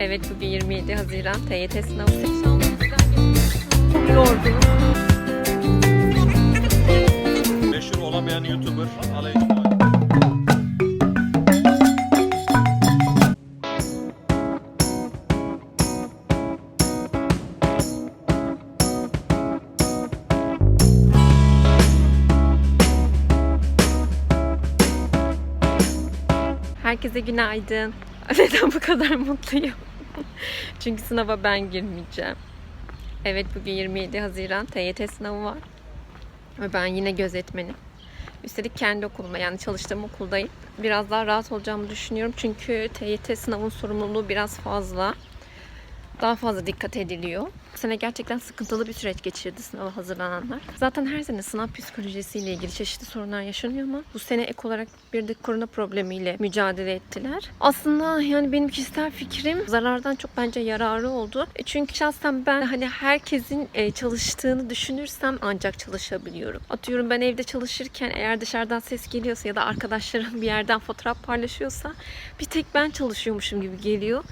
Evet bugün 27 Haziran TYT sınavı. Çok yorgunum. Meşhur olamayan YouTuber. Herkese günaydın. Neden bu kadar mutluyum? Çünkü sınava ben girmeyeceğim. Evet bugün 27 Haziran TYT sınavı var. Ve ben yine gözetmenim. Üstelik kendi okuluma yani çalıştığım okuldayım. Biraz daha rahat olacağımı düşünüyorum. Çünkü TYT sınavın sorumluluğu biraz fazla. Daha fazla dikkat ediliyor. Bu sene gerçekten sıkıntılı bir süreç geçirdi sınava hazırlananlar. Zaten her sene sınav psikolojisiyle ilgili çeşitli sorunlar yaşanıyor ama bu sene ek olarak bir de korona problemiyle mücadele ettiler. Aslında yani benim kişisel fikrim zarardan çok bence yararı oldu. E Çünkü şahsen ben hani herkesin e, çalıştığını düşünürsem ancak çalışabiliyorum. Atıyorum ben evde çalışırken eğer dışarıdan ses geliyorsa ya da arkadaşlarım bir yerden fotoğraf paylaşıyorsa bir tek ben çalışıyormuşum gibi geliyor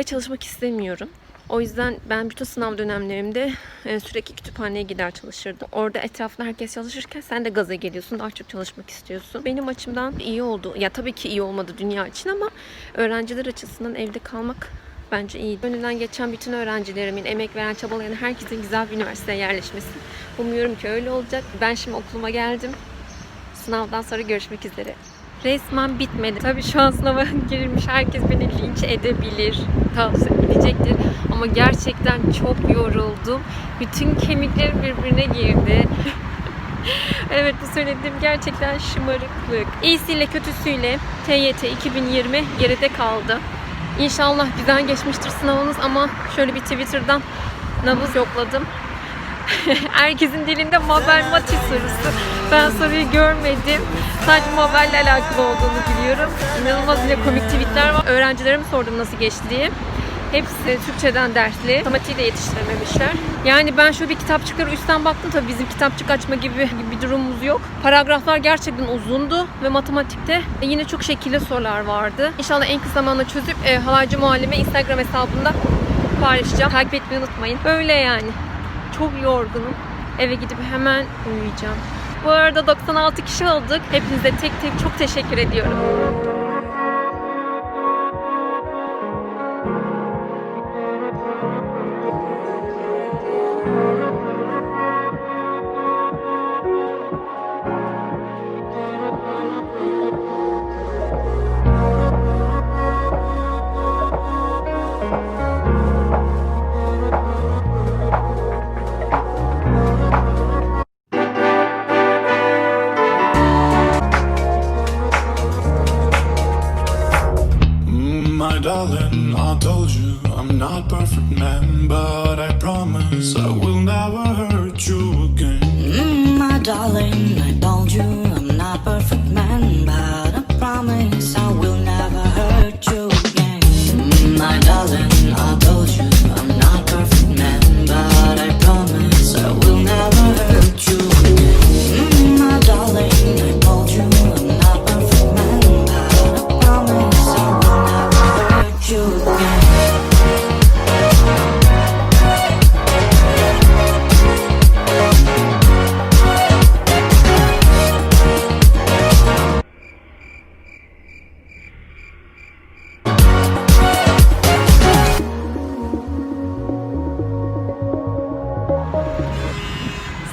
ve çalışmak istemiyorum. O yüzden ben bütün sınav dönemlerimde e, sürekli kütüphaneye gider çalışırdım. Orada etrafında herkes çalışırken sen de gaza geliyorsun. Daha çok çalışmak istiyorsun. Benim açımdan iyi oldu. Ya tabii ki iyi olmadı dünya için ama öğrenciler açısından evde kalmak bence iyi. Önünden geçen bütün öğrencilerimin, emek veren, çabalayan herkesin güzel bir üniversiteye yerleşmesi. Umuyorum ki öyle olacak. Ben şimdi okuluma geldim. Sınavdan sonra görüşmek üzere. Resmen bitmedi. Tabii şu an sınava girilmiş herkes beni linç edebilir, tavsiye edecektir. Ama gerçekten çok yoruldum. Bütün kemiklerim birbirine girdi. evet bu söylediğim gerçekten şımarıklık. İyisiyle kötüsüyle TYT 2020 geride kaldı. İnşallah güzel geçmiştir sınavınız ama şöyle bir Twitter'dan nabız yokladım. Herkesin dilinde Mabel Mati sorusu. Ben soruyu görmedim. Sadece Mabel'le alakalı olduğunu biliyorum. İnanılmaz yine komik tweetler var. Öğrencilerime sordum nasıl geçti diye. Hepsi Türkçeden dersli. Matematiği yetiştirememişler. Yani ben şöyle bir kitapçıkları üstten baktım. Tabii bizim kitapçık açma gibi, gibi bir durumumuz yok. Paragraflar gerçekten uzundu ve matematikte yine çok şekilli sorular vardı. İnşallah en kısa zamanda çözüp e, halaycı muallime Instagram hesabında paylaşacağım. Takip etmeyi unutmayın. Öyle yani. Çok yorgunum. Eve gidip hemen uyuyacağım. Bu arada 96 kişi olduk. Hepinize tek tek çok teşekkür ediyorum. Darling, I told you I'm not perfect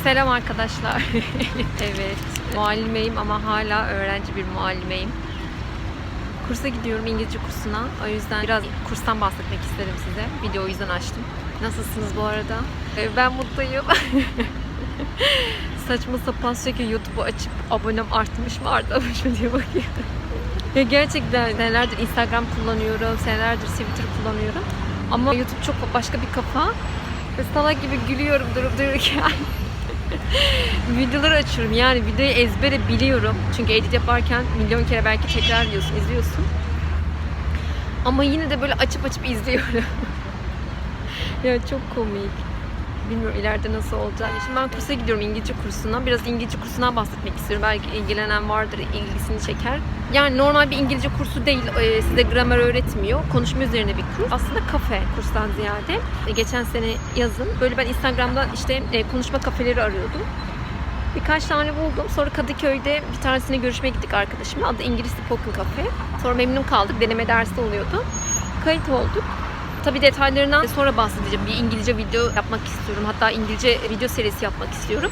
Selam arkadaşlar. evet, muallimeyim ama hala öğrenci bir muallimeyim. Kursa gidiyorum İngilizce kursuna. O yüzden biraz kurstan bahsetmek istedim size. Video o yüzden açtım. Nasılsınız bu arada? Ee, Ben mutluyum. Saçma sapan sürekli YouTube'u açıp abonem artmış mı artmamış mı diye bakıyorum. Ya gerçekten senelerdir Instagram kullanıyorum, senelerdir Twitter kullanıyorum. Ama YouTube çok başka bir kafa. Ve salak gibi gülüyorum durup dururken. Videoları açıyorum. Yani videoyu ezbere biliyorum. Çünkü edit yaparken milyon kere belki tekrar diyorsun, izliyorsun. Ama yine de böyle açıp açıp izliyorum. ya çok komik. Bilmiyorum ileride nasıl olacak. Şimdi ben kursa gidiyorum İngilizce kursuna. Biraz İngilizce kursundan bahsetmek istiyorum. Belki ilgilenen vardır, ilgisini çeker. Yani normal bir İngilizce kursu değil. e, Size gramer öğretmiyor. Konuşma üzerine bir kurs. Aslında kafe kurstan ziyade. E, Geçen sene yazın böyle ben Instagram'dan işte e, konuşma kafeleri arıyordum. Birkaç tane buldum. Sonra Kadıköy'de bir tanesine görüşmeye gittik arkadaşımla. Adı İngiliz Spoken Cafe. Sonra memnun kaldık. Deneme dersi oluyordu. Kayıt olduk. Tabii detaylarından sonra bahsedeceğim. Bir İngilizce video yapmak istiyorum. Hatta İngilizce video serisi yapmak istiyorum.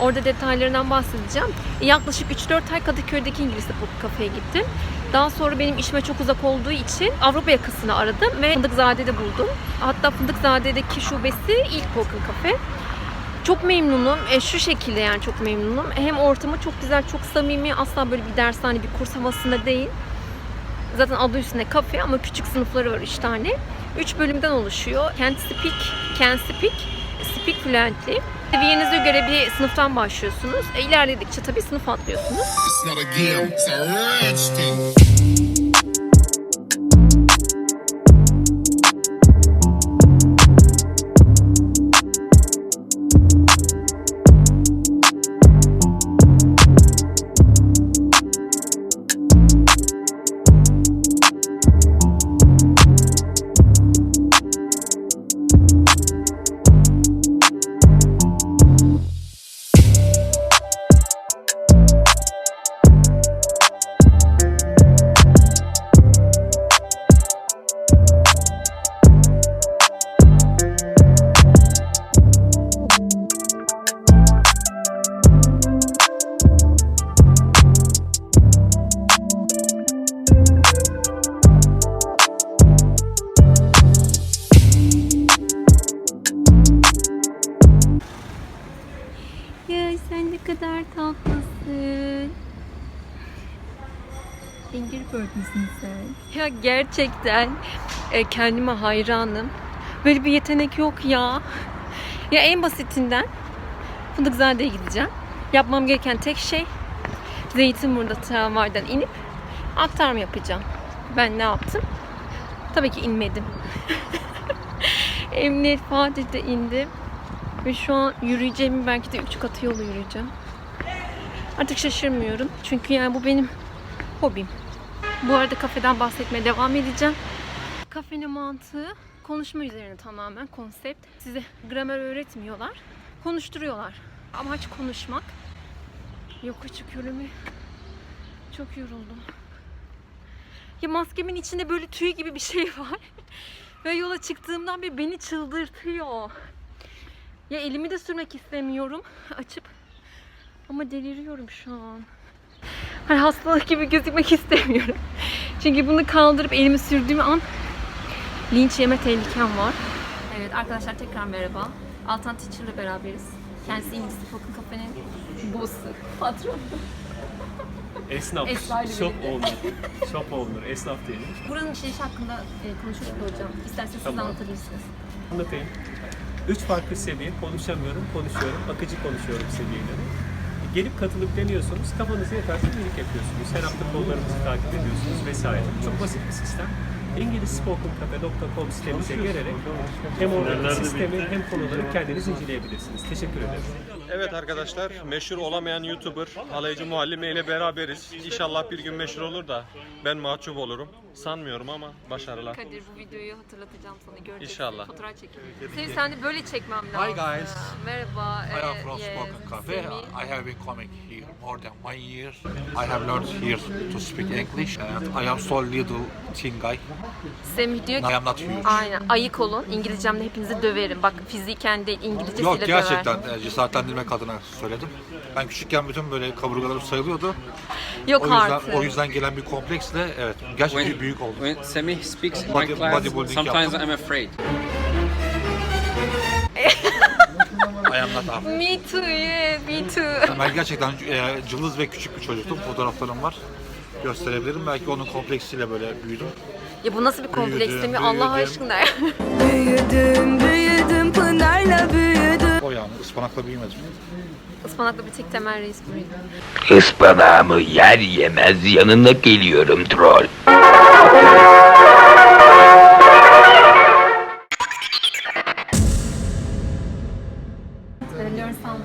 Orada detaylarından bahsedeceğim. Yaklaşık 3-4 ay Kadıköy'deki İngiliz Spoken Cafe'ye gittim. Daha sonra benim işime çok uzak olduğu için Avrupa yakasını aradım ve Fındıkzade'de buldum. Hatta Fındıkzade'deki şubesi ilk Spoken Cafe. Çok memnunum. E, şu şekilde yani çok memnunum. Hem ortamı çok güzel, çok samimi. Asla böyle bir dershane, bir kurs havasında değil. Zaten adı üstünde kafe ama küçük sınıfları var 3 tane. 3 bölümden oluşuyor. Can speak, can speak, speak fluently. Seviyenize göre bir sınıftan başlıyorsunuz. E, ilerledikçe tabii sınıf atlıyorsunuz. Tatlısın. Angry Bird misin sen? Ya gerçekten e, kendime hayranım. Böyle bir yetenek yok ya. Ya en basitinden Fındıkzade'ye gideceğim. Yapmam gereken tek şey Zeytinburnu'da tramvaydan inip aktarma yapacağım. Ben ne yaptım? Tabii ki inmedim. Emniyet Fatih'te indim. Ve şu an yürüyeceğimi belki de üç katı yolu yürüyeceğim. Artık şaşırmıyorum. Çünkü yani bu benim hobim. Bu arada kafeden bahsetmeye devam edeceğim. Kafenin mantığı konuşma üzerine tamamen konsept. Size gramer öğretmiyorlar. Konuşturuyorlar. Amaç konuşmak. Yokuş yürüme. Çok yoruldum. Ya maskemin içinde böyle tüy gibi bir şey var. Ve yola çıktığımdan beri beni çıldırtıyor. Ya elimi de sürmek istemiyorum açıp. Ama deliriyorum şu an. Hani hastalık gibi gözükmek istemiyorum. Çünkü bunu kaldırıp elimi sürdüğüm an linç yeme tehlikem var. Evet arkadaşlar tekrar merhaba. Altan Teacher'la beraberiz. Kendisi İngiliz Spoken Cafe'nin boss'u, patronu. Esnaf, shop birlikte. owner, shop owner, esnaf diyelim. Buranın işleyişi hakkında e, konuşuruz hocam. İsterseniz siz Tamam. anlatabilirsiniz. Anlatayım. Üç farklı seviye, konuşamıyorum, konuşuyorum, akıcı konuşuyorum seviyeleri. Gelip katılıp deniyorsunuz, kafanızı yeterse minik yapıyorsunuz. Her hafta kollarımızı takip ediyorsunuz vesaire. Çok basit bir sistem. İngilizspokencafe.com sitemize gelerek hem oradaki sistemi hem konuları kendiniz inceleyebilirsiniz. Teşekkür ederim. Evet arkadaşlar meşhur olamayan YouTuber Alaycı Muallime ile beraberiz. İnşallah bir gün meşhur olur da ben mahcup olurum. Sanmıyorum ama başarılar. Kadir bu videoyu hatırlatacağım sana göreceksin. İnşallah. Fotoğraf çekelim. Seni sen de böyle çekmem lazım. Hi guys. Merhaba. I am from Spoken Cafe. I have been coming here more than one year. I have learned here to speak English and I am so little thin guy. Semih diyor ki I am not huge. Aynen. Ayık olun. İngilizcemde hepinizi döverim. Bak fiziken değil İngilizcesiyle Yok döver. gerçekten e, cesaretlendirmek adına söyledim. Ben küçükken bütün böyle kaburgalarım sayılıyordu. Yok O yüzden artık. o yüzden gelen bir kompleksle evet gerçekten When- büyük oldum. When Semih speaks in Body- my class, sometimes yaptım. I'm afraid. I am not half. Me too, yeah, me too. Ben gerçekten e, cılız ve küçük bir çocuktum. Fotoğraflarım var. Gösterebilirim. Belki onun kompleksiyle böyle büyüdüm. Ya bu nasıl bir kompleks Büyüdüm, Semih Allah aşkına. Büyüdüm, büyüdüm, yani. Ispanakla büyümez mi? Ispanakla bir tek temel reis buraydı. Ispanağımı yer yemez yanına geliyorum troll.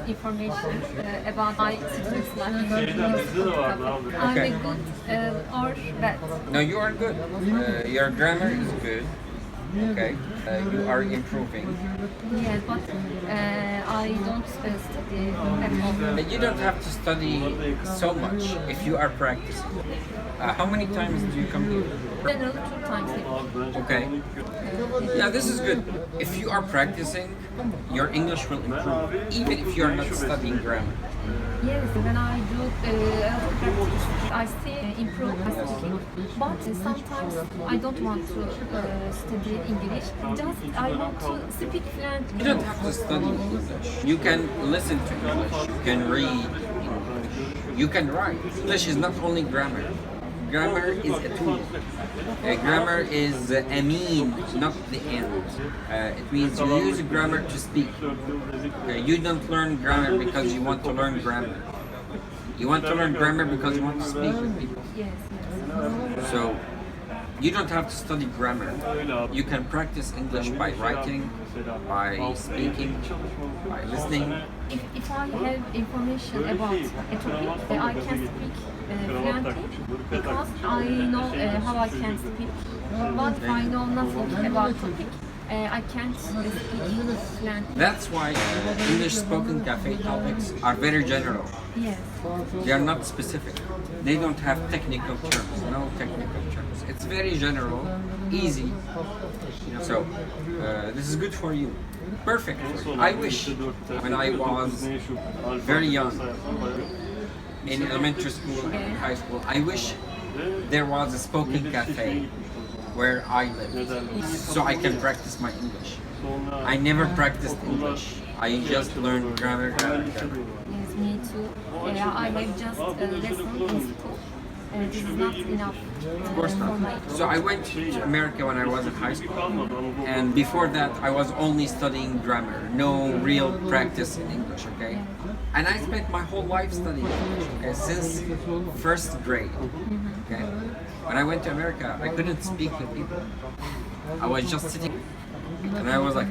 information uh, about my situation. I'm a good uh, or bad? No, you are good. Uh, your grammar is good. Okay, uh, you are improving. Yes, but uh, I don't uh, study at all. But you don't have to study so much if you are practicing. Uh, how many times do you come here? Generally two times week. Okay. Yeah, this is good. If you are practicing, your English will improve, even if you are not studying grammar. Yes, when I do uh, I see improve my speaking. But sometimes I don't want to uh, study English. Just I want to speak fluently. You don't have to study English. You can listen to English. You can read English. You can write. English is not only grammar. Grammar is a tool. Uh, grammar is uh, a mean, not the end. Uh, it means you use grammar to speak. Okay, you don't learn grammar because you want to learn grammar. You want to learn grammar because you want to speak with people. Yes, yes. So you don't have to study grammar. You can practice English by writing, by speaking, by listening. If, if I have information about a topic, I can speak uh, fluently because I know uh, how I can speak. But I know nothing about topic, I can't uh, speak. That's why uh, English spoken cafe topics are very general. Yes. They are not specific. They don't have technical terms, no technical terms. It's very general, easy. So uh, this is good for you. Perfect. I wish when I was very young in elementary school and high school, I wish there was a spoken cafe where I live so I can practice my English. I never practiced English. I just learned grammar, grammar, grammar. Yes, me too. Yeah, I have just a lesson in school. Uh, this is not enough Of course not. So I went to America when I was in high school, and before that I was only studying grammar, no real practice in English. Okay, and I spent my whole life studying English. Okay, since first grade. Okay, when I went to America, I couldn't speak with people. I was just sitting, and I was like,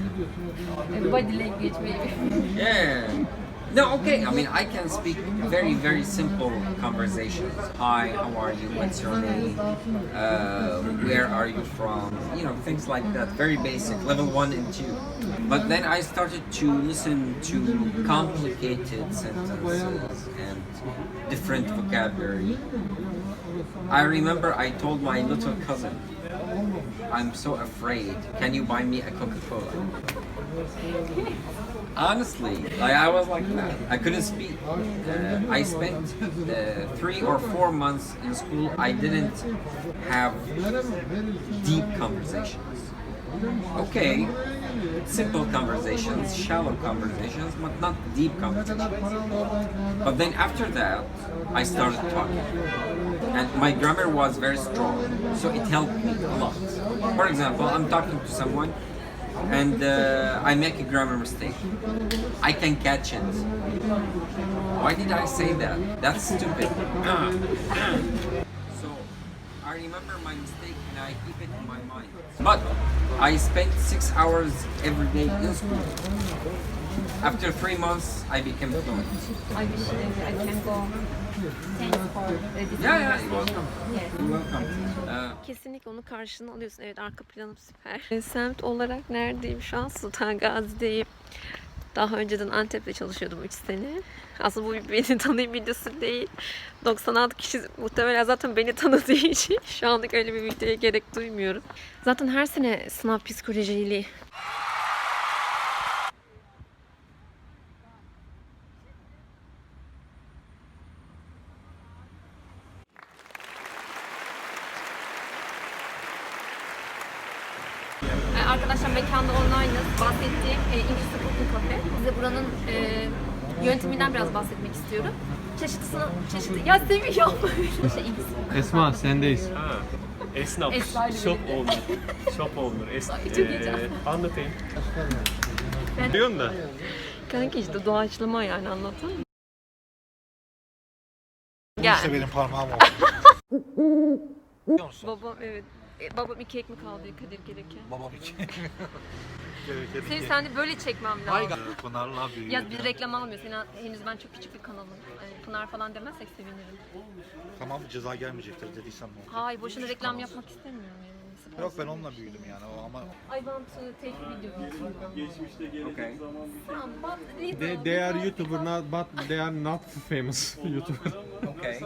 body language maybe. yeah. No, okay. I mean, I can speak very, very simple conversations. Hi, how are you? What's your name? Uh, where are you from? You know, things like that. Very basic, level one and two. But then I started to listen to complicated sentences and different vocabulary. I remember I told my little cousin, I'm so afraid. Can you buy me a Coca Cola? Honestly, like I was like that. I couldn't speak. Uh, I spent uh, three or four months in school. I didn't have deep conversations. Okay, simple conversations, shallow conversations, but not deep conversations. But then after that, I started talking. And my grammar was very strong, so it helped me a lot. For example, I'm talking to someone and uh, I make a grammar mistake. I can catch it. Why did I say that? That's stupid. so I remember my mistake and I keep it in my mind. But I spent six hours every day in school. After three months, I became fluent. I wish uh, I can go. Thanks for uh, this Yeah, yeah, conversation. welcome. Yes. You're welcome. Uh, Kesinlikle onu karşına alıyorsun. Evet arka planım süper. E, Semt olarak neredeyim? Şu an Sultan Gazi'deyim. Daha önceden Antep'te çalışıyordum 3 sene. Aslında bu bir beni tanıyın videosu değil. 96 kişi muhtemelen zaten beni tanıdığı için şu anlık öyle bir videoya gerek duymuyorum. Zaten her sene sınav psikolojili Ee, Arkadaşlar mekanda online'ız. Bahsettiğim e, İngiliz Spoken Cafe. Size buranın e, yönteminden biraz bahsetmek istiyorum. Çeşitlisi, çeşitli... Ya seviyorum. şey, İngiliz. Esma sendeyiz. Ha, esnaf, shop owner, shop owner. Es, çok heyecanlı. anlatayım. Diyorsun da. Kanka işte doğaçlama yani anladın mı? Gel. benim parmağım oldu. Babam evet E, babam iki ekmek aldı Kadir gereken. Babam için. Seni sen de böyle çekmem lazım. Pınar'la büyüdüm. Ya bir reklam almıyor. Seni henüz ben çok küçük bir kanalım. Yani Pınar falan demezsek sevinirim. Tamam ceza gelmeyecektir dediysem ne olacak? Hayır boşuna reklam yapmak istemiyorum yani. Yok ben onunla büyüdüm yani o ama I want to take video. Okay. Some, but little, They, they are because- YouTuber not, but they are not famous YouTuber. Okay.